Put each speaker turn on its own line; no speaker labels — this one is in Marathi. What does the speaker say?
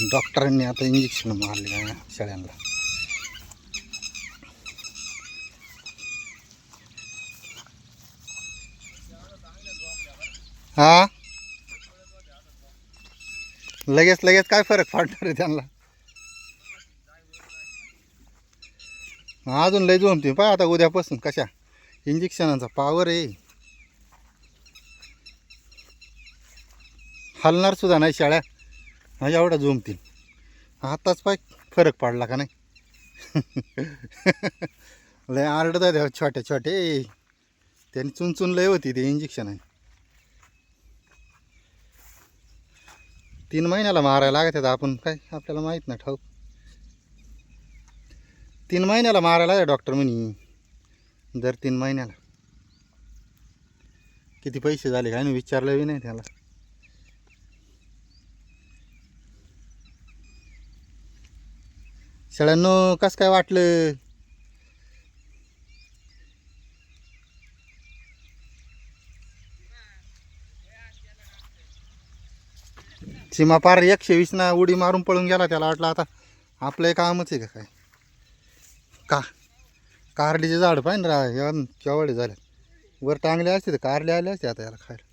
डॉक्टरांनी आता इंजेक्शन मारले शेळ्यांना. हा? लगेच लगेच काय फरक पडणार आहे त्यांना? अजून लय तुम्ही पाय आता उद्यापासून कशा. इंजेक्शनाचा पावर आहे. हलणार सुद्धा नाही शाळ्या. हा एवढा झोमतील. आताच पाय फरक पडला का नाही? लय आरडत आहे छोटे छोटे त्यांनी चुनचुन लय होती ते इंजेक्शन आहे. तीन महिन्याला मारायला लागत आहेत आपण काय आपल्याला माहीत नाही ठाऊक. तीन महिन्याला मारायला आहे डॉक्टर म्हणी. दर तीन महिन्याला. किती पैसे झाले काय नाही विचारलं बी नाही त्याला. सळ्यांनो कसं काय वाटलं? सीमा पार एकशे वीस ना उडी मारून पळून गेला त्याला वाटलं आता आपलं हे कामच आहे का काय? का? कारडीचे झाड पाहिजे ना केवढे झाले. वर टांगले असते तर कारले आले असते आता याला खायला.